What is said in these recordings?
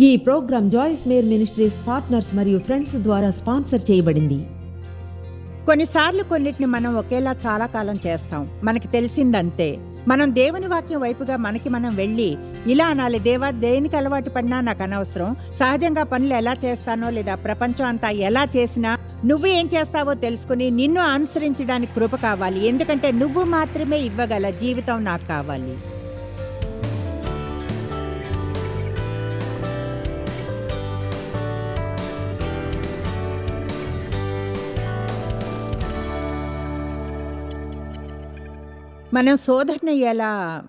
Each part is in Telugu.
ఈ programme Joyce Meyer ministries partners మరియు ఫ్రెండ్స్ ద్వారా స్పాన్సర్ చేయబడింది. కొన్నిసార్లు కొన్నిటిని మనం ఒకేలా చాలా కాలం చేస్తాం. మనకి తెలిసిందంతే. మనం దేవుని వాక్యం వైపుగా మనకి మనం వెళ్ళి ఇలా అనాలి దేవా దేనికి అలవాటు పడినా నాకు అనవసరం సహజంగా పనులు ఎలా చేస్తానో లేదా ప్రపంచం అంతా ఎలా చేసినా నువ్వు ఏం చేస్తావో తెలుసుకుని నిన్ను అనుసరించడానికి కృప కావాలి. ఎందుకంటే నువ్వు మాత్రమే ఇవ్వగల జీవితం నాకు కావాలి. మనం శోధన ఎలా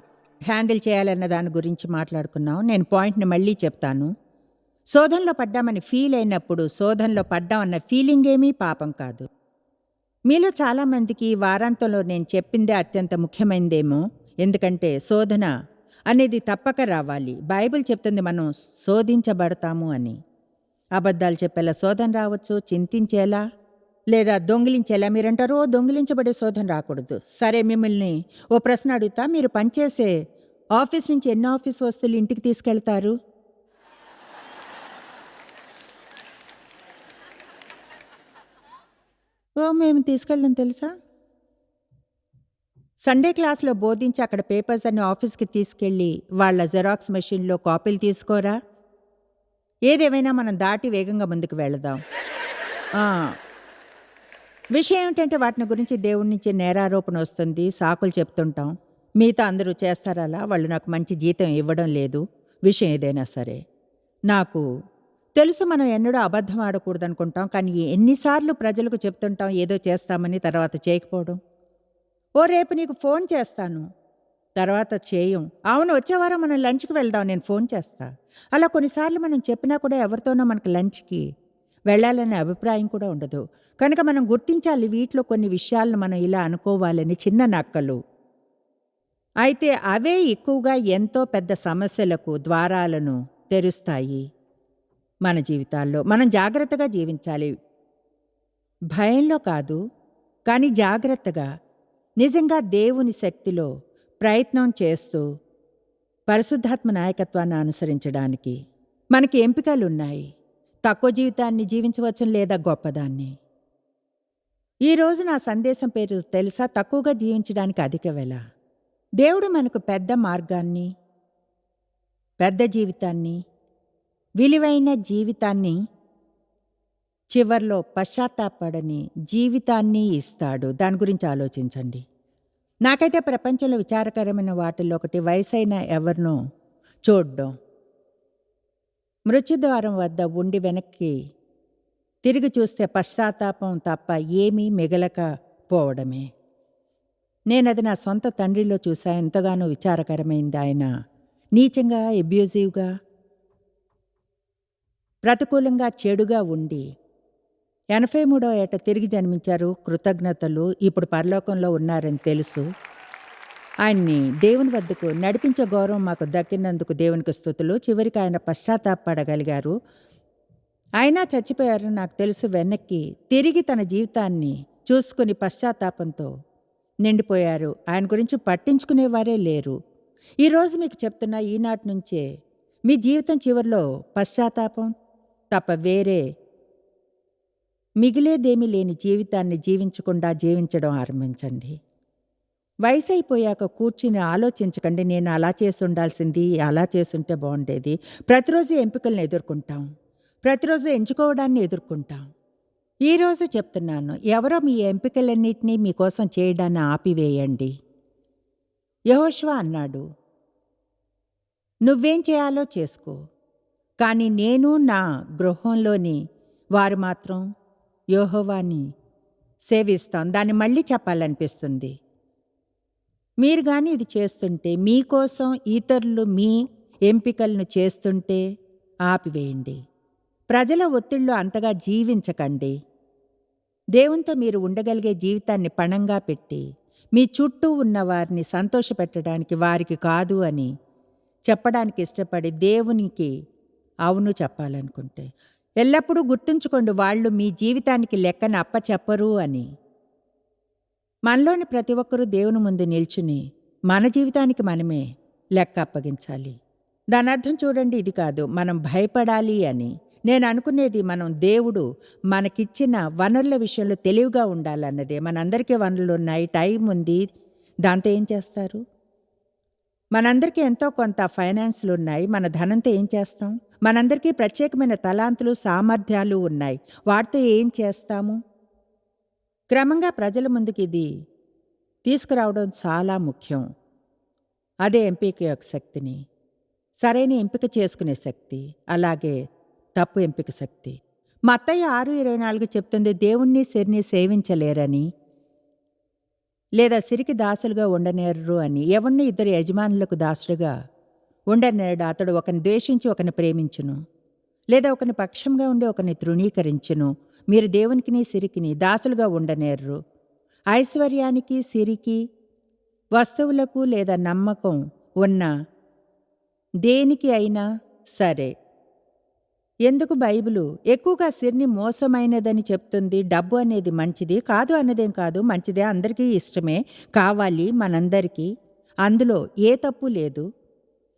హ్యాండిల్ చేయాలన్న దాని గురించి మాట్లాడుకున్నాం. నేను పాయింట్ని మళ్ళీ చెప్తాను. శోధనలో పడ్డామని ఫీల్ అయినప్పుడు శోధనలో పడ్డాం అన్న ఫీలింగ్ ఏమీ పాపం కాదు. మీలో చాలామందికి వారాంతంలో నేను చెప్పిందే అత్యంత ముఖ్యమైనదేమో ఎందుకంటే శోధన అనేది తప్పక రావాలి. బైబిల్ చెప్తుంది మనం శోధించబడతాము అని. అబద్ధాలు చెప్పేలా శోధన రావచ్చు చింతించేలా లేదా దొంగిలించేలా మీరంటారో దొంగిలించబడే శోధన రాకూడదు. సరే మిమ్మల్ని ఓ ప్రశ్న అడుగుతా. మీరు పనిచేసే ఆఫీస్ నుంచి ఎన్ని ఆఫీస్ వస్తువులు ఇంటికి తీసుకెళ్తారు? ఓ మేము తీసుకెళ్ళడం తెలుసా? సండే క్లాస్లో బోధించి అక్కడ పేపర్స్ అన్ని ఆఫీస్కి తీసుకెళ్ళి వాళ్ళ జెరాక్స్ మెషిన్లో కాపీలు తీసుకోరా? ఏదేమైనా మనం దాటి వేగంగా ముందుకు వెళదాం. విషయం ఏంటంటే వాటిని గురించి దేవుడి నుంచి నేరారోపణ వస్తుంది సాకులు చెప్తుంటాం. మిగతా అందరూ చేస్తారలా వాళ్ళు నాకు మంచి జీతం ఇవ్వడం లేదు. విషయం ఏదైనా సరే. నాకు తెలుసు మనం ఎన్నడూ అబద్ధం ఆడకూడదు అనుకుంటాం కానీ ఎన్నిసార్లు ప్రజలకు చెప్తుంటాం ఏదో చేస్తామని తర్వాత చేయకపోవడం. ఓ రేపు నీకు ఫోన్ చేస్తాను. తర్వాత చేయం. అవును వచ్చే వారం మనం లంచ్కి వెళ్దాం నేను ఫోన్ చేస్తా. అలా కొన్నిసార్లు మనం చెప్పినా కూడా ఎవరితోనో మనకు లంచ్కి వెళ్ళాలనే అభిప్రాయం కూడా ఉండదు. కనుక మనం గుర్తించాలి వీటిలో కొన్ని విషయాలను మనం ఇలా అనుకోవాలని చిన్న నక్కలు. అయితే అవే ఎక్కువగా ఎంతో పెద్ద సమస్యలకు ద్వారాలను తెరుస్తాయి మన జీవితాల్లో. మనం జాగ్రత్తగా జీవించాలి. భయంలో కాదు కానీ జాగ్రత్తగా నిజంగా దేవుని శక్తిలో ప్రయత్నం చేస్తూ పరిశుద్ధాత్మ నాయకత్వాన్ని అనుసరించడానికి మనకి ఎంపికలు ఉన్నాయి తక్కువ జీవితాన్ని జీవించవచ్చు లేదా గొప్పదాన్ని? ఈ రోజు నా సందేశం పేరు తెలుసా? తక్కువగా జీవించడానికి అధిక వెల దేవుడు మనకు పెద్ద మార్గాన్ని పెద్ద జీవితాన్ని విలువైన జీవితాన్ని చివర్లో పశ్చాత్తాపడని జీవితాన్ని ఇస్తాడు. దాని గురించి ఆలోచించండి. నాకైతే ప్రపంచంలో విచారకరమైన వాటిల్లో ఒకటి వయసైన ఎవరినో చూడ్డం. మృత్యుద్వారం వద్ద ఉండి వెనక్కి తిరిగి చూస్తే పశ్చాత్తాపం తప్ప ఏమీ మిగలకపోవడమే నేనది నా సొంత తండ్రిలో చూసా ఎంతగానో విచారకరమైంది ఆయన. నీచంగా ఎబ్యూజివ్గా ప్రతికూలంగా చెడుగా ఉండి ఎనభై మూడో ఏట తిరిగి జన్మించారు కృతజ్ఞతలు. ఇప్పుడు పరలోకంలో ఉన్నారని తెలుసు. ఆయన్ని దేవుని వద్దకు నడిపించే గౌరవం మాకు దక్కినందుకు దేవునికి స్థుతులు. చివరికి ఆయన పశ్చాత్తాపడగలిగారు. అయినా చచ్చిపోయారని నాకు తెలుసు. వెనక్కి తిరిగి తన జీవితాన్ని చూసుకుని పశ్చాత్తాపంతో నిండిపోయారు. ఆయన గురించి పట్టించుకునేవారే లేరు. ఈరోజు మీకు చెప్తున్న ఈనాటి నుంచే మీ జీవితం చివరిలో పశ్చాత్తాపం తప్ప వేరే మిగిలేదేమీ లేని జీవితాన్ని జీవించకుండా జీవించడం ఆరంభించండి. వయసు అయిపోయాక కూర్చుని ఆలోచించకండి నేను అలా చేసి ఉండాల్సింది అలా చేసుంటే బాగుండేది. ప్రతిరోజు ఎంపికలను ఎదుర్కొంటాం. ప్రతిరోజు ఎంచుకోవడాన్ని ఎదుర్కొంటాం. ఈరోజు చెప్తున్నాను ఎవరో మీ ఎంపికలన్నింటినీ మీకోసం చేయడాన్ని ఆపివేయండి. యహోష్వా అన్నాడు నువ్వేం చేయాలో చేసుకో. కానీ నేను నా గృహంలోని వారు మాత్రం యోహోవాని సేవిస్తాం. దాన్ని మళ్ళీ చెప్పాలనిపిస్తుంది. మీరు కానీ ఇది చేస్తుంటే మీకోసం ఇతరులు మీ ఎంపికలను చేస్తుంటే ఆపివేయండి. ప్రజల ఒత్తిళ్ళు అంతగా జీవించకండి. దేవునితో మీరు ఉండగలిగే జీవితాన్ని పణంగా పెట్టి మీ చుట్టూ ఉన్న వారిని సంతోషపెట్టడానికి వారికి కాదు అని చెప్పడానికి ఇష్టపడి దేవునికి అవును చెప్పాలనుకుంటే ఎల్లప్పుడూ గుర్తుంచుకోండి వాళ్ళు మీ జీవితానికి లెక్కన అప్పచెప్పరు అని. మనలోని ప్రతి ఒక్కరూ దేవుని ముందు నిల్చుని మన జీవితానికి మనమే లెక్క అప్పగించాలి. దాని అర్థం చూడండి ఇది కాదు. మనం భయపడాలి అని. నేను అనుకునేది మనం దేవుడు మనకిచ్చిన వనరుల విషయంలో తెలివిగా ఉండాలన్నదే. మనందరికీ వనరులు ఉన్నాయి టైం ఉంది. దాంతో ఏం చేస్తారు? మనందరికీ ఎంతో కొంత ఫైనాన్స్లు ఉన్నాయి. మన ధనంతో ఏం చేస్తాం? మనందరికీ ప్రత్యేకమైన తలాంతులు సామర్థ్యాలు ఉన్నాయి. వాటితో ఏం చేస్తాము? క్రమంగా ప్రజల ముందుకు ఇది తీసుకురావడం చాలా ముఖ్యం. అదే ఎంపిక యొక్క శక్తిని సరైన ఎంపిక చేసుకునే శక్తి అలాగే తప్పు ఎంపిక శక్తి. మా అత్తయ్య ఆరు ఇరవై నాలుగు చెప్తుంది దేవుణ్ణి సిరిని సేవించలేరని లేదా సిరికి దాసులుగా ఉండనేరు అని. ఎవరిని ఇద్దరు యజమానులకు దాసుడుగా ఉండనేరడు. అతడు ఒకని ద్వేషించి ఒకని ప్రేమించును. లేదా ఒకని పక్షంగా ఉండి ఒకని తృణీకరించును. మీరు దేవునికిని సిరికిని దాసులుగా ఉండనేర్రు. ఐశ్వర్యానికి సిరికి వస్తువులకు లేదా నమ్మకం ఉన్న దేనికి అయినా సరే. ఎందుకు బైబిలు? ఎక్కువగా సిరిని మోసమైనదని చెప్తుంది. డబ్బు అనేది మంచిది కాదు అన్నదేం కాదు మంచిదే అందరికీ ఇష్టమే కావాలి మనందరికీ. అందులో ఏ తప్పు లేదు.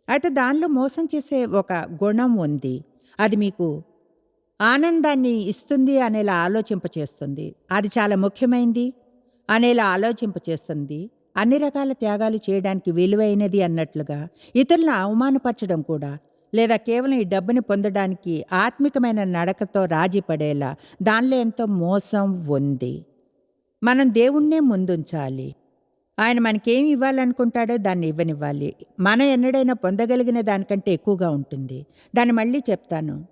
అయితే దానిలో మోసం చేసే ఒక గుణం ఉంది. అది మీకు ఆనందాన్ని ఇస్తుంది అనేలా ఆలోచింపచేస్తుంది. అది చాలా ముఖ్యమైంది అనేలా ఆలోచింపచేస్తుంది. అన్ని రకాల త్యాగాలు చేయడానికి విలువైనది అన్నట్లుగా ఇతరులను అవమానపరచడం కూడా లేదా కేవలం ఈ డబ్బుని పొందడానికి ఆత్మికమైన నడకతో రాజీ పడేలా దానిలో ఎంతో మోసం ఉంది. మనం దేవుణ్ణే ముందుంచాలి. ఆయన మనకేం ఇవ్వాలనుకుంటాడో దాన్ని ఇవ్వనివ్వాలి. మనం ఎన్నడైనా పొందగలిగిన దానికంటే ఎక్కువగా ఉంటుంది. దాన్ని మళ్ళీ చెప్తాను.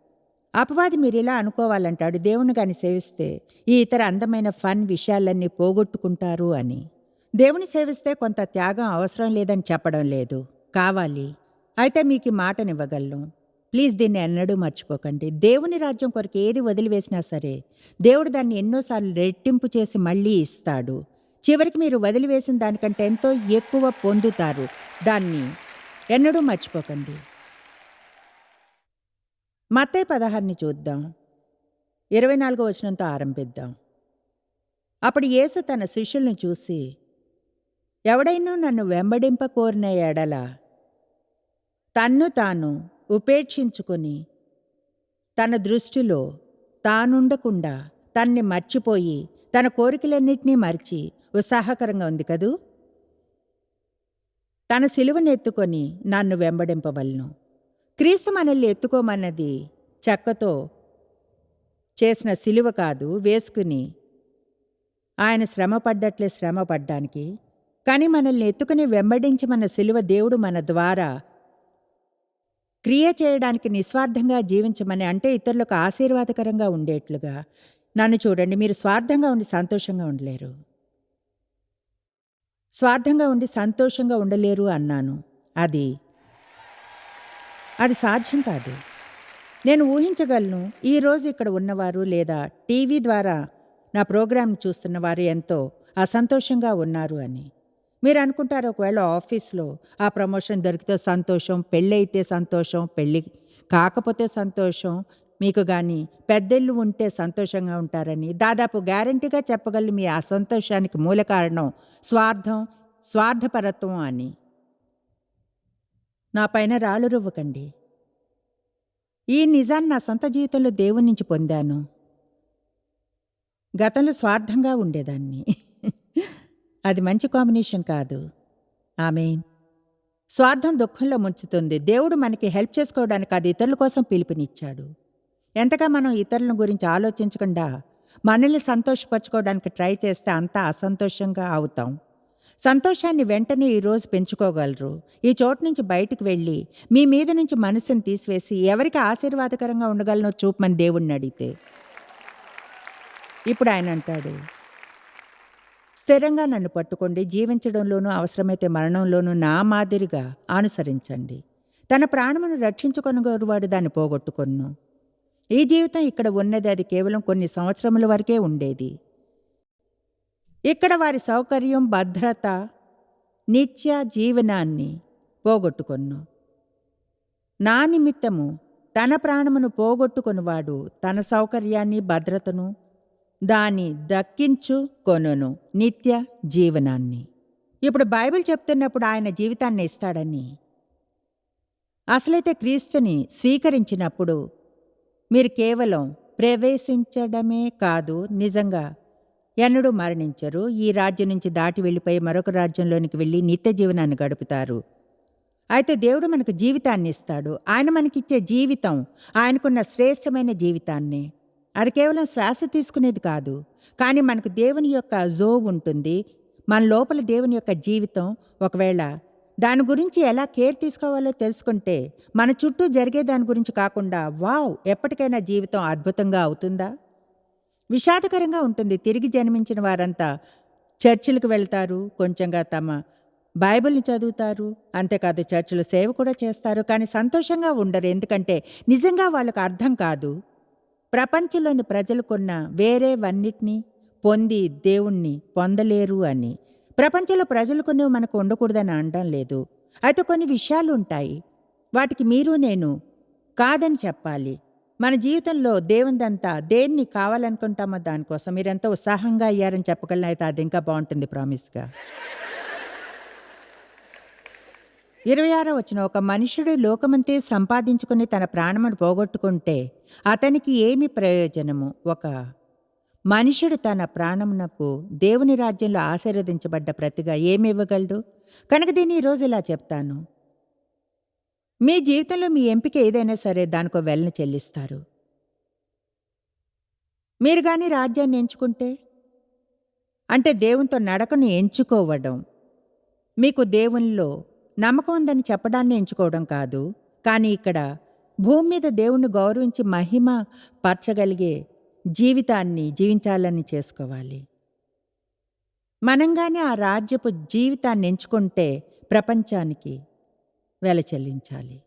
అపవాది మీరు ఇలా అనుకోవాలంటాడు. దేవుని కానీ సేవిస్తే ఈ ఇతర అందమైన ఫన్ విషయాలన్నీ పోగొట్టుకుంటారు అని. దేవుని సేవిస్తే కొంత త్యాగం అవసరం లేదని చెప్పడం లేదు. కావాలి. అయితే మీకు మాటనివ్వగలను. ప్లీజ్ దీన్ని ఎన్నడూ మర్చిపోకండి. దేవుని రాజ్యం కొరకు ఏది వదిలివేసినా సరే దేవుడు దాన్ని ఎన్నోసార్లు రెట్టింపు చేసి మళ్ళీ ఇస్తాడు. చివరికి మీరు వదిలివేసిన దానికంటే ఎంతో ఎక్కువ పొందుతారు. దాన్ని ఎన్నడూ మర్చిపోకండి. మత్తే పదహారుని చూద్దాం. ఇరవై నాలుగో వచనంతో ఆరంభిద్దాం. అప్పుడు యేసు తన శిష్యుల్ని చూసి ఎవడైనా నన్ను వెంబడింప కోరిన ఎడల తన్ను తాను ఉపేక్షించుకొని తన దృష్టిలో తానుండకుండా తన్ని మర్చిపోయి తన కోరికలన్నింటినీ మర్చి ఉత్సాహకరంగా ఉంది కదూ? తన సిలువను ఎత్తుకొని నన్ను వెంబడింపవలను. క్రీస్తు మనల్ని ఎత్తుకోమన్నది చెక్కతో చేసిన సిలువ కాదు వేసుకుని ఆయన శ్రమ పడ్డట్లే శ్రమ పడ్డానికి కానీ మనల్ని ఎత్తుకుని వెంబడించమన్న సిలువ దేవుడు మన ద్వారా క్రియ చేయడానికి నిస్వార్థంగా జీవించమని అంటే ఇతరులకు ఆశీర్వాదకరంగా ఉండేట్లుగా. నన్ను చూడండి మీరు స్వార్థంగా ఉండి సంతోషంగా ఉండలేరు. స్వార్థంగా ఉండి సంతోషంగా ఉండలేరు అన్నాను. అది అది సాధ్యం కాదు. నేను ఊహించగలను ఈరోజు ఇక్కడ ఉన్నవారు లేదా టీవీ ద్వారా నా ప్రోగ్రాం చూస్తున్న వారు ఎంతో అసంతోషంగా ఉన్నారు అని. మీరు అనుకుంటారు ఒకవేళ ఆఫీస్లో ఆ ప్రమోషన్ దొరికితే సంతోషం పెళ్ళైతే సంతోషం పెళ్ళి కాకపోతే సంతోషం మీకు కానీ పెద్దెళ్ళు ఉంటే సంతోషంగా ఉంటారని. దాదాపు గ్యారంటీగా చెప్పగలను మీ ఆ సంతోషానికి మూల కారణం స్వార్థం స్వార్థపరత్వం అని. నా పైన రాళ్ళు రువ్వకండి. ఈ నిజాన్ని నా సొంత జీవితంలో దేవుని నుంచి పొందాను. గతంలో స్వార్థంగా ఉండేదాన్ని. అది మంచి కాంబినేషన్ కాదు. ఆమె స్వార్థం దుఃఖంలో ముంచుతుంది. దేవుడు మనకి హెల్ప్ చేసుకోవడానికి అది ఇతరుల కోసం పిలుపునిచ్చాడు. ఎంతగా మనం ఇతరుల గురించి ఆలోచించకుండా మనల్ని సంతోషపరచుకోవడానికి ట్రై చేస్తే అంతా అసంతోషంగా అవుతాం. సంతోషాన్ని వెంటనే ఈరోజు పెంచుకోగలరు. ఈ చోటు నుంచి బయటకు వెళ్ళి మీ మీద నుంచి మనసుని తీసివేసి ఎవరికి ఆశీర్వాదకరంగా ఉండగలనో చూపమని దేవుణ్ణి అడిగితే. ఇప్పుడు ఆయన అంటాడు స్థిరంగా నన్ను పట్టుకోండి. జీవించడంలోనూ అవసరమైతే మరణంలోనూ నా మాదిరిగా అనుసరించండి. తన ప్రాణమును రక్షించుకొనగోరువాడు దాన్ని పోగొట్టుకొను ఈ జీవితం ఇక్కడ ఉన్నది? అది కేవలం కొన్ని సంవత్సరముల వరకే ఉండేది. ఇక్కడ వారి సౌకర్యం భద్రత నిత్య జీవనాన్ని పోగొట్టుకొను నా నిమిత్తము తన ప్రాణమును పోగొట్టుకొనివాడు తన సౌకర్యాన్ని భద్రతను దాని దక్కించు కొనును నిత్య జీవనాన్ని. ఇప్పుడు బైబిల్ చెప్తున్నప్పుడు ఆయన జీవితాన్ని ఇస్తాడని. అసలైతే క్రీస్తుని స్వీకరించినప్పుడు మీరు కేవలం ప్రవేశించడమే కాదు నిజంగా ఎన్నడూ మరణించరు. ఈ రాజ్యం నుంచి దాటి వెళ్ళిపోయి మరొక రాజ్యంలోనికి వెళ్ళి నిత్య జీవనాన్ని గడుపుతారు. అయితే దేవుడు మనకు జీవితాన్ని ఇస్తాడు. ఆయన మనకిచ్చే జీవితం ఆయనకున్న శ్రేష్టమైన జీవితాన్ని. అది కేవలం శ్వాస తీసుకునేది కాదు. కానీ మనకు దేవుని యొక్క జో ఉంటుంది. మన లోపల దేవుని యొక్క జీవితం ఒకవేళ దాని గురించి ఎలా కేర్ తీసుకోవాలో తెలుసుకుంటే మన చుట్టూ జరిగే దాని గురించి కాకుండా వావ్ ఎప్పటికైనా జీవితం అద్భుతంగా అవుతుందా? విషాదకరంగా ఉంటుంది. తిరిగి జన్మించిన వారంతా చర్చిలకు వెళ్తారు కొంచెంగా తమ బైబిల్ని చదువుతారు. అంతేకాదు చర్చిలో సేవ కూడా చేస్తారు. కానీ సంతోషంగా ఉండరు. ఎందుకంటే నిజంగా వాళ్ళకు అర్థం కాదు. ప్రపంచంలోని ప్రజలకున్న వేరేవన్నిటినీ పొంది దేవుణ్ణి పొందలేరు అని. ప్రపంచంలో ప్రజలు కొన్ని మనకు ఉండకూడదని అనడం లేదు. అయితే కొన్ని విషయాలు ఉంటాయి వాటికి మీరు నేను కాదని చెప్పాలి. మన జీవితంలో దేవునిదంతా దేన్ని కావాలనుకుంటామో దానికోసం మీరెంతో ఉత్సాహంగా అయ్యారని చెప్పగలను అయితే అది ఇంకా బాగుంటుంది ప్రామిస్గా. ఇరవై ఆరో వచ్చిన ఒక మనుషుడు లోకమంతే సంపాదించుకుని తన ప్రాణమును పోగొట్టుకుంటే అతనికి ఏమి ప్రయోజనము? ఒక మనుషుడు తన ప్రాణమునకు దేవుని రాజ్యంలో ఆశీర్వదించబడ్డ ప్రతిగా ఏమివ్వగలడు? కనుక దీన్ని ఈరోజు ఇలా చెప్తాను. మీ జీవితంలో మీ ఎంపిక ఏదైనా సరే దానికో వెళ్ళని చెల్లిస్తారు. మీరు కానీ రాజ్యాన్ని ఎంచుకుంటే? అంటే దేవునితో నడకను ఎంచుకోవడం. మీకు దేవునిలో నమ్మకం ఉందని చెప్పడాన్ని ఎంచుకోవడం కాదు. కానీ ఇక్కడ భూమి మీద దేవుణ్ణి గౌరవించి మహిమ పరచగలిగే జీవితాన్ని జీవించాలని చేసుకోవాలి. మనంగానే ఆ రాజ్యపు జీవితాన్ని ఎంచుకుంటే ప్రపంచానికి వెల చెల్లించాలి.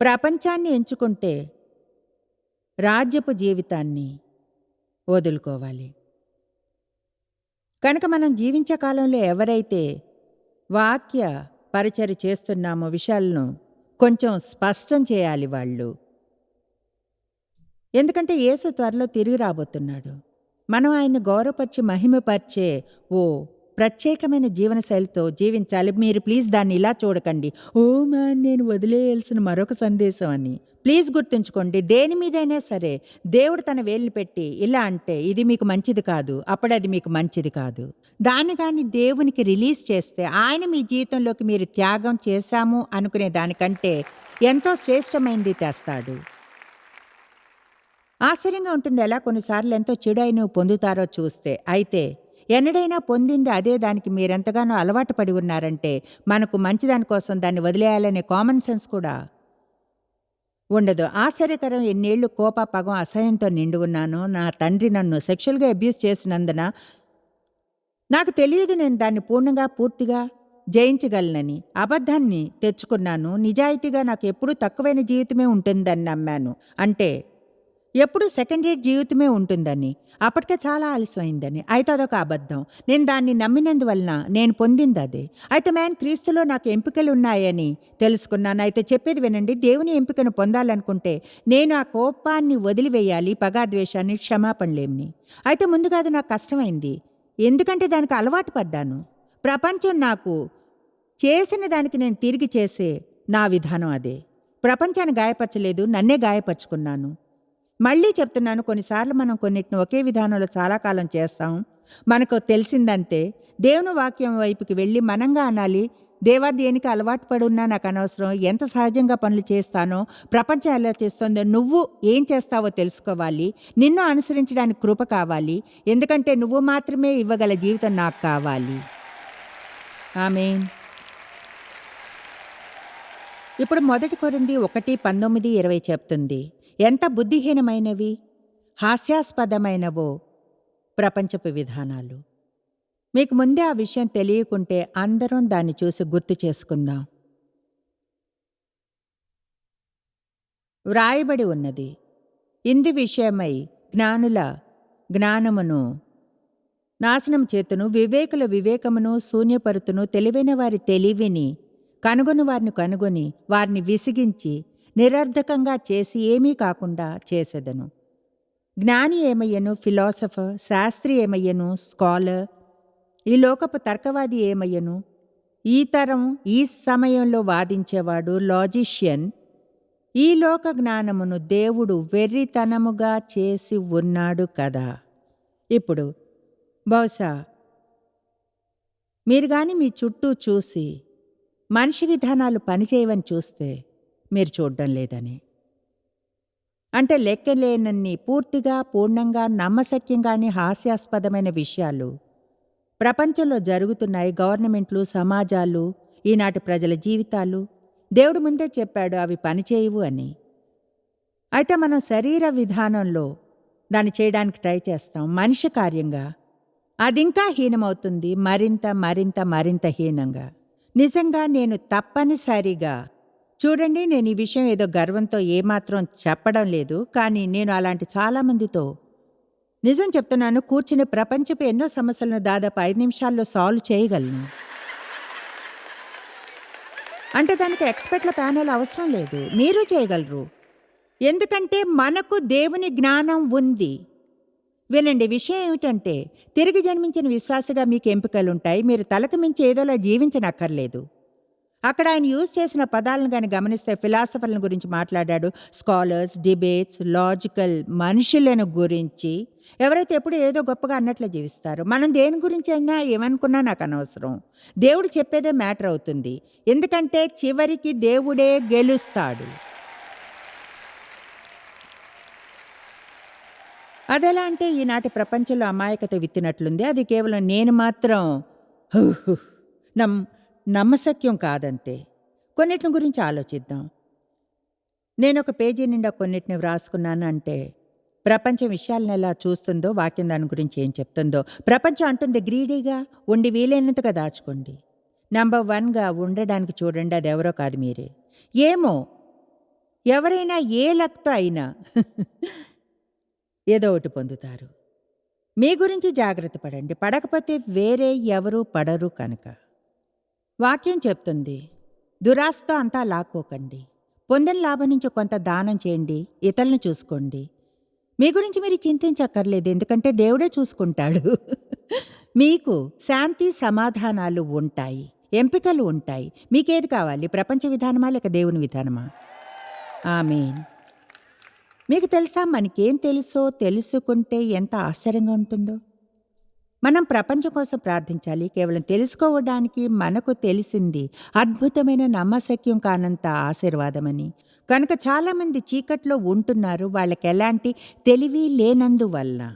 ప్రపంచాన్ని ఎంచుకుంటే రాజ్యపు జీవితాన్ని వదులుకోవాలి. కనుక మనం జీవించే కాలంలో ఎవరైతే వాక్య పరిచయ చేస్తున్నామో విషయాలను కొంచెం స్పష్టం చేయాలి వాళ్ళు. ఎందుకంటే యేసు త్వరలో తిరిగి రాబోతున్నాడు. మనం ఆయన్ని గౌరవపరిచి మహిమపరిచే ఓ ప్రత్యేకమైన జీవనశైలితో జీవించాలి. మీరు ప్లీజ్ దాన్ని ఇలా చూడకండి. ఓ మ్యాన్ నేను వదిలేయాల్సిన మరొక సందేశం అని. ప్లీజ్ గుర్తుంచుకోండి దేని మీదైనా సరే దేవుడు తన వేలు పెట్టి ఇలా అంటే ఇది మీకు మంచిది కాదు అప్పుడు అది మీకు మంచిది కాదు. దాన్ని కానీ దేవునికి రిలీజ్ చేస్తే ఆయన మీ జీవితంలోకి మీరు త్యాగం చేశాము అనుకునే దానికంటే ఎంతో శ్రేష్టమైంది తెస్తాడు. ఆశ్చర్యంగా ఉంటుంది ఎలా కొన్నిసార్లు ఎంతో చెడైన పొందుతారో చూస్తే. అయితే ఎన్నడైనా పొందింది అదే దానికి మీరెంతగానో అలవాటు పడి ఉన్నారంటే మనకు మంచిదానికోసం దాన్ని వదిలేయాలనే కామన్ సెన్స్ కూడా ఉండదు. ఆశ్చర్యకరం ఎన్నేళ్ళు కోప పగం అసహ్యంతో నిండి ఉన్నాను. నా తండ్రి నన్ను సెక్షువల్గా అబ్యూస్ చేసినందున నాకు తెలియదు నేను దాన్ని పూర్ణంగా పూర్తిగా జయించగలనని. అబద్ధాన్ని తెచ్చుకున్నాను. నిజాయితీగా నాకు ఎప్పుడూ తక్కువైన జీవితమే ఉంటుందని నమ్మాను. అంటే ఎప్పుడు సెకండ్ రేట్ జీవితమే ఉంటుందని. అప్పటికే చాలా ఆలస్యమైందని. అయితే అదొక అబద్ధం. నేను దాన్ని నమ్మినందువలన నేను పొందింది అదే. అయితే మ్యాన్ క్రీస్తులో నాకు ఎంపికలు ఉన్నాయని తెలుసుకున్నాను. అయితే చెప్పేది వినండి. దేవుని ఎంపికను పొందాలనుకుంటే నేను ఆ కోపాన్ని వదిలివేయాలి పగాద్వేషాన్ని క్షమాపణలేమిని. అయితే ముందుగా అది నాకు కష్టమైంది. ఎందుకంటే దానికి అలవాటు పడ్డాను. ప్రపంచం నాకు చేసిన దానికి నేను తిరిగి చేసే నా విధానం అదే. ప్రపంచాన్ని గాయపరచలేదు నన్నే గాయపరుచుకున్నాను. మళ్ళీ చెప్తున్నాను కొన్నిసార్లు మనం కొన్నిటిని ఒకే విధానంలో చాలా కాలం చేస్తాం. మనకు తెలిసిందంతే దేవుని వాక్యం వైపుకి వెళ్ళి మనంగా అనాలి దేవా దేనికి అలవాటు పడున్నా నాకు అనవసరం ఎంత సహజంగా పనులు చేస్తానో ప్రపంచం ఎలా చేస్తుందో నువ్వు ఏం చేస్తావో తెలుసుకోవాలి. నిన్ను అనుసరించడానికి కృప కావాలి. ఎందుకంటే నువ్వు మాత్రమే ఇవ్వగల జీవితం నాకు కావాలి. ఆమె ఇప్పుడు మొదటి కొరింది ఒకటి పంతొమ్మిది ఇరవై చెప్తుంది. ఎంత బుద్ధిహీనమైనవి హాస్యాస్పదమైనవో ప్రపంచపు విధానాలు. మీకు ముందే ఆ విషయం తెలియకుంటే అందరం దాన్ని చూసి గుర్తు చేసుకుందాం. వ్రాయబడి ఉన్నది. ఇందు విషయమై జ్ఞానుల జ్ఞానమును నాశనం చేతును వివేకుల వివేకమును శూన్యపరుతును తెలివైన వారి తెలివిని కనుగొని వారిని కనుగొని వారిని విసిగించి నిరర్ధకంగా చేసి ఏమీ కాకుండా చేసెదను. జ్ఞాని ఏమయ్యను ఫిలాసఫర్ శాస్త్రి ఏమయ్యను స్కాలర్ ఈ లోకపు తర్కవాది ఏమయ్యను? ఈ తరం ఈ సమయంలో వాదించేవాడు లాజిషియన్. ఈ లోక జ్ఞానమును దేవుడు వెర్రితనముగా చేసి ఉన్నాడు కదా. ఇప్పుడు బహుశా మీరు గాని మీ చుట్టూ చూసి మనిషి విధానాలు పనిచేయవని చూస్తే మీరు చూడడం లేదని. అంటే లెక్కలేనన్ని పూర్తిగా పూర్ణంగా నమ్మశక్యంగాని హాస్యాస్పదమైన విషయాలు ప్రపంచంలో జరుగుతున్నాయి. గవర్నమెంట్లు సమాజాలు ఈనాటి ప్రజల జీవితాలు. దేవుడు ముందే చెప్పాడు అవి పనిచేయవు అని. అయితే మనం శరీర విధానంలో దాన్ని చేయడానికి ట్రై చేస్తాం. మనిషి కార్యంగా. అదింకా హీనమవుతుంది. మరింత మరింత మరింత హీనంగా. నిజంగా నేను తప్పనిసరిగా చూడండి నేను ఈ విషయం ఏదో గర్వంతో ఏమాత్రం చెప్పడం లేదు కానీ నేను అలాంటి చాలామందితో నిజం చెప్తున్నాను కూర్చుని ప్రపంచపు ఎన్నో సమస్యలను దాదాపు ఐదు నిమిషాల్లో సాల్వ్ చేయగలను. అంటే దానికి ఎక్స్పర్ట్ల ప్యానెల్ అవసరం లేదు మీరు చేయగలరు. ఎందుకంటే మనకు దేవుని జ్ఞానం ఉంది. వినండి విషయం ఏమిటంటే తిరిగి జన్మించిన విశ్వాసగా మీకు ఎంపికలుంటాయి మీరు తలకు మించి ఏదోలా జీవించనక్కర్లేదు. అక్కడ ఆయన యూజ్ చేసిన పదాలను కానీ గమనిస్తే ఫిలాసఫర్లను గురించి మాట్లాడాడు. స్కాలర్స్ డిబేట్స్ లాజికల్ మనుషులను గురించి. ఎవరైతే ఎప్పుడు ఏదో గొప్పగా అన్నట్లు జీవిస్తారు. మనం దేని గురించి అయినా ఏమనుకున్నా నాకు అనవసరం. దేవుడు చెప్పేదే మ్యాటర్ అవుతుంది. ఎందుకంటే చివరికి దేవుడే గెలుస్తాడు. అదెలా అంటే ఈనాటి ప్రపంచంలో అమాయకత విత్తినట్లుంది. అది కేవలం నేను మాత్రం హు హు నమ్ నమ్మశక్యం కాదంతే. కొన్నిటిని గురించి ఆలోచిద్దాం. నేను ఒక పేజీ నిండా కొన్నిటిని వ్రాసుకున్నాను అంటే ప్రపంచం విషయాలను ఎలా చూస్తుందో వాక్యం దాని గురించి ఏం చెప్తుందో. ప్రపంచం అంటుంది గ్రీడీగా ఉండి వీలైనంతగా దాచుకోండి. నంబర్ వన్గా ఉండడానికి చూడండి అది ఎవరో కాదు మీరే. ఏమో ఎవరైనా ఏ లక్తో అయినా ఏదో ఒకటి పొందుతారు. మీ గురించి జాగ్రత్త పడండి. పడకపోతే వేరే ఎవరు పడరు కనుక. వాక్యం చెప్తుంది దురాస్తో అంతా లాక్కోకండి. పొందిన లాభం నుంచి కొంత దానం చేయండి ఇతరులను చూసుకోండి. మీ గురించి మీరు చింతించక్కర్లేదు ఎందుకంటే దేవుడే చూసుకుంటాడు. మీకు శాంతి సమాధానాలు ఉంటాయి ఎంపికలు ఉంటాయి. మీకేది కావాలి? ప్రపంచ విధానమా లేక దేవుని విధానమా? ఆమెన్. మీకు తెలుసా మనకేం తెలుసో తెలుసుకుంటే ఎంత ఆశ్చర్యంగా ఉంటుందో? మనం ప్రపంచం కోసం ప్రార్థించాలి. కేవలం తెలుసుకోవడానికి మనకు తెలిసింది అద్భుతమైన నమ్మశక్యం కానంత ఆశీర్వాదమని. కనుక చాలామంది చీకట్లో ఉంటున్నారు. వాళ్ళకి ఎలాంటి తెలివి లేనందువల్ల.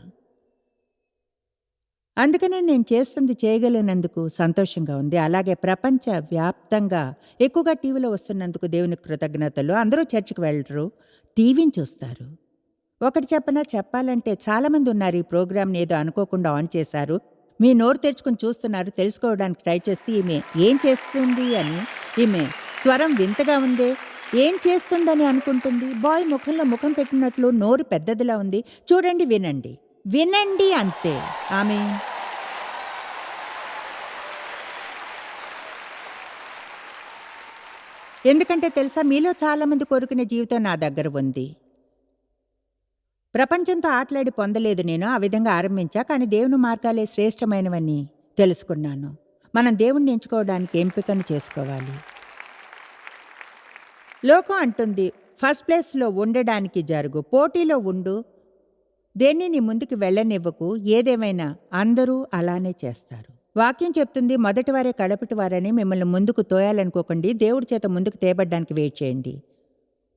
అందుకనే నేను చేస్తుంది చేయగలిగినందుకు సంతోషంగా ఉంది. అలాగే ప్రపంచ వ్యాప్తంగా ఎక్కువగా టీవీలో వస్తున్నందుకు దేవుని కృతజ్ఞతలు. అందరూ చర్చికి వెళ్ళరు. టీవీని చూస్తారు. ఒకటి చెప్పనా? చెప్పాలంటే చాలామంది ఉన్నారు ఈ ప్రోగ్రామ్ని ఏదో అనుకోకుండా ఆన్ చేశారు. మీ నోరు తెరుచుకుని చూస్తున్నారు తెలుసుకోవడానికి ట్రై చేస్తే ఈమె ఏం చేస్తుంది అని. ఈమె స్వరం వింతగా ఉందే. ఏం చేస్తుందని అనుకుంటుంది. బాయ్ ముఖంలో ముఖం పెట్టినట్లు నోరు పెద్దదిలా ఉంది. చూడండి వినండి. వినండి అంతే. ఆమె ఎందుకంటే తెలుసా మీలో చాలామంది కోరుకునే జీవితం నా దగ్గర ఉంది. ప్రపంచంతో ఆటలాడి పొందలేదు నేను ఆ విధంగా ఆరంభించా కానీ దేవుని మార్గాలే శ్రేష్టమైనవని తెలుసుకున్నాను. మనం దేవుణ్ణి ఎంచుకోవడానికి ఎంపికను చేసుకోవాలి. లోకం అంటుంది ఫస్ట్ ప్లేస్లో ఉండడానికి జరుగు పోటీలో ఉండు. దేన్ని నీ ముందుకు వెళ్ళనివ్వకు ఏదేమైనా అందరూ అలానే చేస్తారు. వాక్యం చెప్తుంది మొదటివారే కడపటి వారని మిమ్మల్ని ముందుకు తోయాలనుకోకండి దేవుడి చేత ముందుకు తేబడ్డానికి వెయిట్ చేయండి.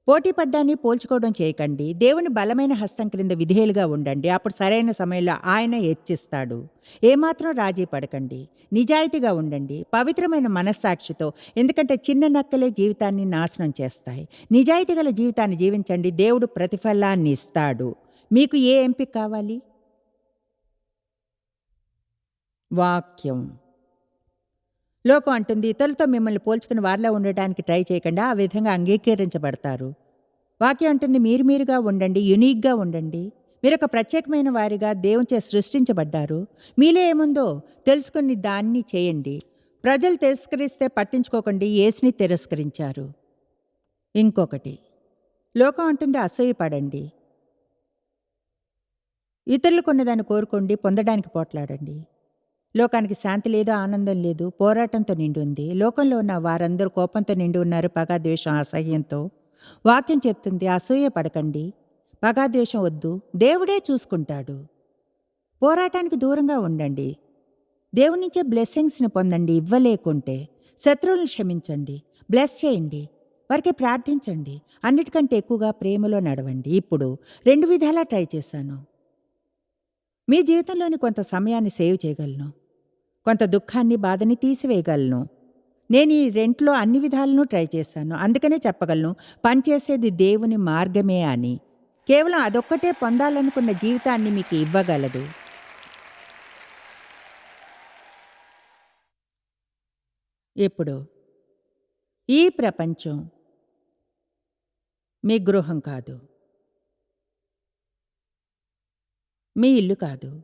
పోటీ పడ్డాన్ని పోల్చుకోవడం చేయకండి. దేవుని బలమైన హస్తం క్రింద విధేయులుగా ఉండండి. అప్పుడు సరైన సమయంలో ఆయన హెచ్చిస్తాడు. ఏమాత్రం రాజీ పడకండి. నిజాయితీగా ఉండండి. పవిత్రమైన మనస్సాక్షితో ఎందుకంటే చిన్న నక్కలే జీవితాన్ని నాశనం చేస్తాయి. నిజాయితీ గల జీవితాన్ని జీవించండి. దేవుడు ప్రతిఫలాన్ని ఇస్తాడు. మీకు ఏ ఎంపిక కావాలి? వాక్యం. లోకం అంటుంది ఇతరులతో మిమ్మల్ని పోల్చుకుని వారిలో ఉండటానికి ట్రై చేయకుండా ఆ విధంగా అంగీకరించబడతారు. వాక్యం అంటుంది మీరు మీరుగా ఉండండి యునీక్గా ఉండండి. మీరు ఒక ప్రత్యేకమైన వారిగా దేవునిచే సృష్టించబడ్డారు. మీలో ఏముందో తెలుసుకుని దాన్ని చేయండి. ప్రజలు తిరస్కరిస్తే పట్టించుకోకండి ఏసుని తిరస్కరించారు. ఇంకొకటి లోకం అంటుంది అసూయపడండి. ఇతరులు కొన్నదాన్ని కోరుకోండి పొందడానికి పోట్లాడండి. లోకానికి శాంతి లేదు ఆనందం లేదు పోరాటంతో నిండి ఉంది. లోకంలో ఉన్న వారందరూ కోపంతో నిండి ఉన్నారు పగాద్వేషం అసహ్యంతో. వాక్యం చెప్తుంది అసూయ పడకండి పగాద్వేషం వద్దు దేవుడే చూసుకుంటాడు. పోరాటానికి దూరంగా ఉండండి. దేవుని నుంచే బ్లెస్సింగ్స్ని పొందండి ఇవ్వలేకుంటే. శత్రువులను క్షమించండి బ్లెస్ చేయండి వారికి ప్రార్థించండి అన్నిటికంటే ఎక్కువగా ప్రేమలో నడవండి. ఇప్పుడు రెండు విధాలా ట్రై చేశాను. మీ జీవితంలోని కొంత సమయాన్ని సేవ్ చేయగలను. కొంత దుఃఖాన్ని బాధని తీసివేయగలను. నేను ఈ రెంట్లో అన్ని విధాలను ట్రై చేశాను. అందుకనే చెప్పగలను పనిచేసేది దేవుని మార్గమే అని. కేవలం అదొక్కటే పొందాలనుకున్న జీవితాన్ని మీకు ఇవ్వగలదు. ఇప్పుడు ఈ ప్రపంచం మీ గృహం కాదు. మీ ఇల్లు కాదు.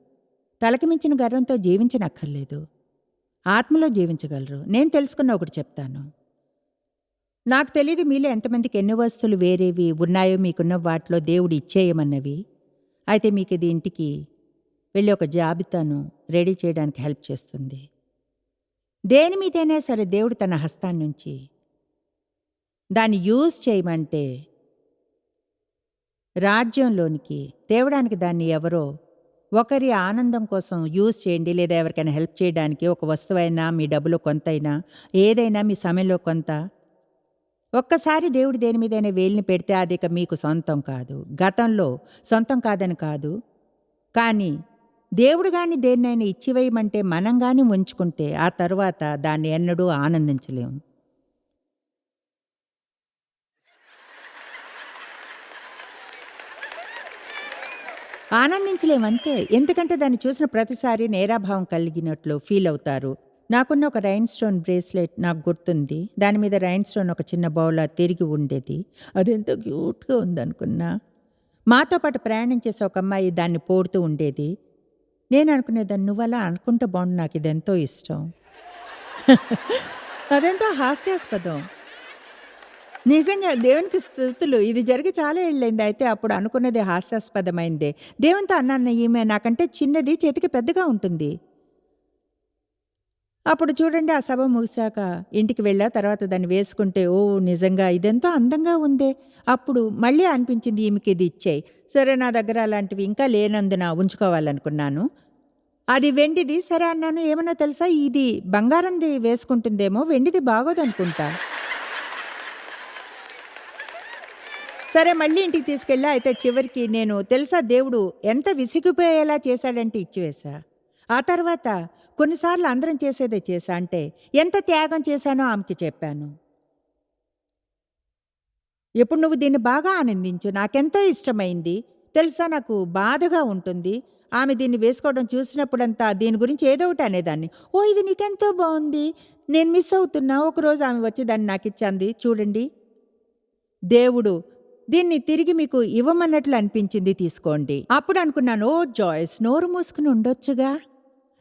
తలకిమించిన గర్వంతో జీవించనక్కర్లేదు. ఆత్మలో జీవించగలరు. నేను తెలుసుకున్న ఒకటి చెప్తాను. నాకు తెలియదు మీలో ఎంతమందికి ఎన్ని వస్తువులు వేరేవి ఉన్నాయో మీకున్న వాటిలో దేవుడు ఇచ్చేయమన్నవి. అయితే మీకు ఇది ఇంటికి వెళ్ళి ఒక జాబితాను రెడీ చేయడానికి హెల్ప్ చేస్తుంది. దేని మీదైనా సరే దేవుడు తన హస్తాన్నించి దాన్ని యూజ్ చేయమంటే రాజ్యంలోనికి తేవడానికి దాన్ని ఎవరో ఒకరి ఆనందం కోసం యూజ్ చేయండి లేదా ఎవరికైనా హెల్ప్ చేయడానికి ఒక వస్తువైనా మీ డబ్బులో కొంతైనా ఏదైనా మీ సమయంలో కొంత. ఒక్కసారి దేవుడు దేని మీదైనా వేలిని పెడితే అది ఇక మీకు సొంతం కాదు. గతంలో సొంతం కాదని కాదు. కానీ దేవుడు కానీ దేన్నైనా ఇచ్చివేయమంటే మనం కానీ ఉంచుకుంటే ఆ తరువాత దాన్ని ఎన్నడూ ఆనందించలేము. ఆనందించలేమంతే. ఎందుకంటే దాన్ని చూసిన ప్రతిసారి నేరాభావం కలిగినట్లు ఫీల్ అవుతారు. నాకున్న ఒక రైన్ స్టోన్ బ్రేస్లెట్ నాకు గుర్తుంది. దాని మీద రైన్ స్టోన్ ఒక చిన్న బౌల తిరిగి ఉండేది. అదెంతో క్యూట్గా ఉందనుకున్నా. మాతో పాటు ప్రయాణం చేసే ఒక అమ్మాయి దాన్ని పోడుతూ ఉండేది. నేను అనుకునేదాన్ని నువ్వలా అలా అనుకుంటే బాగుండు నాకు ఇదెంతో ఇష్టం. అదెంతో హాస్యాస్పదం. నిజంగా దేవునికి స్థుతులు. ఇది జరిగి చాలా ఏళ్ళైంది అయితే అప్పుడు అనుకున్నది హాస్యాస్పదమైందే. దేవునితో అన్నాన్న ఈమె నాకంటే చిన్నది చేతికి పెద్దగా ఉంటుంది. అప్పుడు చూడండి ఆ సభ ముగిశాక ఇంటికి వెళ్ళా. తర్వాత దాన్ని వేసుకుంటే ఓ నిజంగా ఇదెంతో అందంగా ఉందే. అప్పుడు మళ్ళీ అనిపించింది ఈమెకి ఇది ఇచ్చేయి. సరే నా దగ్గర అలాంటివి ఇంకా లేనందున ఉంచుకోవాలనుకున్నాను. అది వెండిది. సరే అన్నాను. ఏమన్నా తెలుసా? ఇది బంగారంది వేసుకుంటుందేమో వెండిది బాగోదనుకుంటా. సరే మళ్ళీ ఇంటికి తీసుకెళ్ళా. అయితే చివరికి నేను తెలుసా దేవుడు ఎంత విసిగిపోయేలా చేశాడంటే ఇచ్చివేశా. ఆ తర్వాత కొన్నిసార్లు అందరం చేసేదే చేశా అంటే ఎంత త్యాగం చేశానో ఆమెకి చెప్పాను. ఇప్పుడు నువ్వు దీన్ని బాగా ఆనందించు. నాకెంతో ఇష్టమైంది. తెలుసా నాకు బాధగా ఉంటుంది. ఆమె దీన్ని వేసుకోవడం చూసినప్పుడంతా దీని గురించి ఏదో ఒకటి అనేదాన్ని. ఓ ఇది నీకెంతో బాగుంది. నేను మిస్ అవుతున్నా. ఒకరోజు ఆమె వచ్చి దాన్ని నాకు ఇచ్చింది చూడండి. దేవుడు దీన్ని తిరిగి మీకు ఇవ్వమన్నట్లు అనిపించింది తీసుకోండి. అప్పుడు అనుకున్నాను ఓ జాయిస్ నోరు మూసుకుని ఉండొచ్చుగా.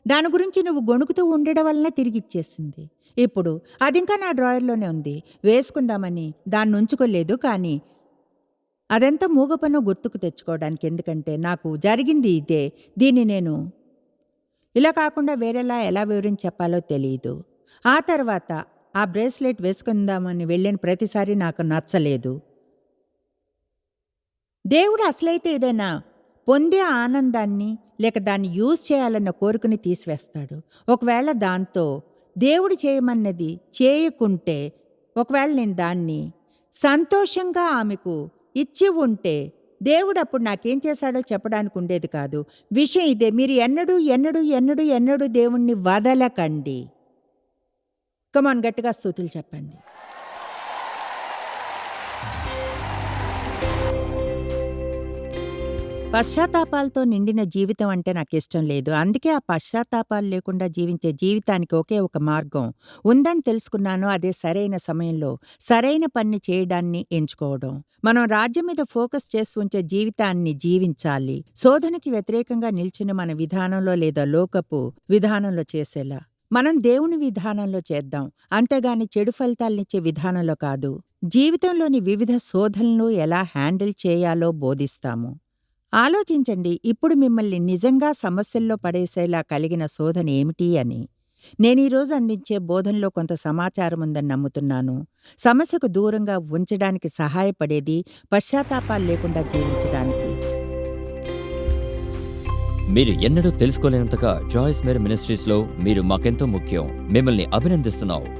దాని గురించి నువ్వు గొణుకుతూ ఉండడం వలన తిరిగి ఇచ్చేసింది ఇప్పుడు అది ఇంకా నా డ్రాయర్లోనే ఉంది. వేసుకుందామని దాన్ని ఉంచుకోలేదు కానీ అదంతా మూగపను గుర్తుకు తెచ్చుకోవడానికి ఎందుకంటే నాకు జరిగింది ఇదే. దీన్ని నేను ఇలా కాకుండా వేరేలా ఎలా వివరించి చెప్పాలో తెలియదు ఆ తర్వాత ఆ బ్రేస్లెట్ వేసుకుందామని వెళ్ళిన ప్రతిసారి నాకు నచ్చలేదు. దేవుడు అసలైతే ఏదైనా పొందే ఆనందాన్ని లేక దాన్ని యూజ్ చేయాలన్న కోరికని తీసివేస్తాడు. ఒకవేళ దాంతో దేవుడు చేయమన్నది చేయకుంటే ఒకవేళ నేను దాన్ని సంతోషంగా ఆమెకు ఇచ్చి ఉంటే దేవుడు అప్పుడు నాకేం చేశాడో చెప్పడానికి ఉండేది కాదు. విషయం ఇదే మీరు ఎన్నడూ ఎన్నడూ ఎన్నడూ ఎన్నడూ దేవుణ్ణి వదలకండి. కమాన్ గట్టిగా స్థుతులు చెప్పండి. పశ్చాత్తాపాలతో నిండిన జీవితం అంటే నాకు ఇష్టం లేదు. అందుకే ఆ పశ్చాత్తాపాలు లేకుండా జీవించే జీవితానికి ఒకే ఒక మార్గం. ఉందని తెలుసుకున్నాను అదే సరైన సమయంలో సరైన పని చేయడాన్ని ఎంచుకోవడం. మనం రాజ్యం మీద ఫోకస్ చేసి ఉంచే జీవితాన్ని జీవించాలి. శోధనకి వ్యతిరేకంగా నిల్చుని మన విధానంలో లేదా లోకపు విధానంలో చేసేలా. మనం దేవుని విధానంలో చేద్దాం. అంతేగాని చెడు ఫలితాలనిచ్చే విధానంలో కాదు. జీవితంలోని వివిధ శోధనలు ఎలా హ్యాండిల్ చేయాలో బోధిస్తాము. ఆలోచించండి ఇప్పుడు మిమ్మల్ని నిజంగా సమస్యల్లో పడేసేలా కలిగిన శోధన ఏమిటి అని. నేను అందించే బోధనలో కొంత సమాచారం ఉందని నమ్ముతున్నాను. సమస్యకు దూరంగా ఉంచడానికి సహాయపడేది పశ్చాత్తాపాలు లేకుండా జీవించడానికి. మీరు ఎన్నడూ తెలుసుకోలేనంతగా జాయిస్ మేర్ మినిస్ట్రీస్లో మీరు మాకెంతో ముఖ్యం. మిమ్మల్ని అభినందిస్తున్నాం.